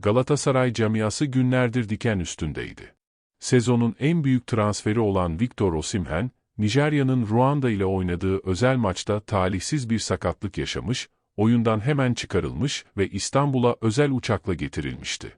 Galatasaray camiası günlerdir diken üstündeydi. Sezonun en büyük transferi olan Victor Osimhen, Nijerya'nın Ruanda ile oynadığı özel maçta talihsiz bir sakatlık yaşamış, oyundan hemen çıkarılmış ve İstanbul'a özel uçakla getirilmişti.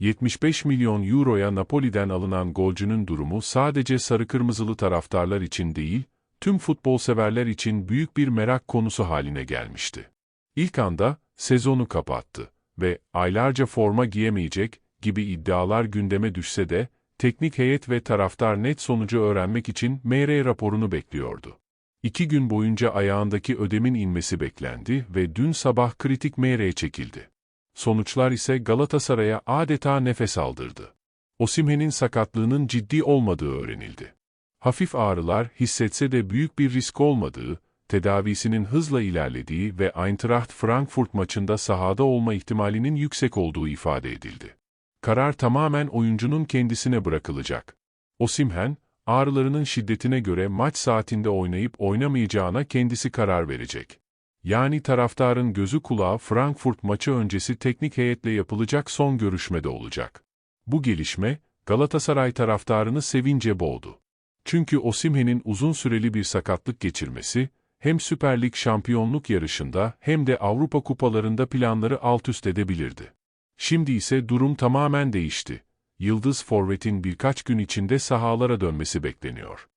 75 milyon euroya Napoli'den alınan golcünün durumu sadece sarı-kırmızılı taraftarlar için değil, tüm futbol severler için büyük bir merak konusu haline gelmişti. İlk anda sezonu kapattı ve aylarca forma giyemeyecek gibi iddialar gündeme düşse de, teknik heyet ve taraftar net sonucu öğrenmek için MR raporunu bekliyordu. İki gün boyunca ayağındaki ödemin inmesi beklendi ve dün sabah kritik MR çekildi. Sonuçlar ise Galatasaray'a adeta nefes aldırdı. Osimhen'in sakatlığının ciddi olmadığı öğrenildi. Hafif ağrılar hissetse de büyük bir risk olmadığı, tedavisinin hızla ilerlediği ve Eintracht Frankfurt maçında sahada olma ihtimalinin yüksek olduğu ifade edildi. Karar tamamen oyuncunun kendisine bırakılacak. Osimhen, ağrılarının şiddetine göre maç saatinde oynayıp oynamayacağına kendisi karar verecek. Yani taraftarın gözü kulağı Frankfurt maçı öncesi teknik heyetle yapılacak son görüşmede olacak. Bu gelişme, Galatasaray taraftarını sevince boğdu. Çünkü Osimhen'in uzun süreli bir sakatlık geçirmesi, hem Süper Lig şampiyonluk yarışında hem de Avrupa kupalarında planları alt üst edebilirdi. Şimdi ise durum tamamen değişti. Yıldız Forvet'in birkaç gün içinde sahalara dönmesi bekleniyor.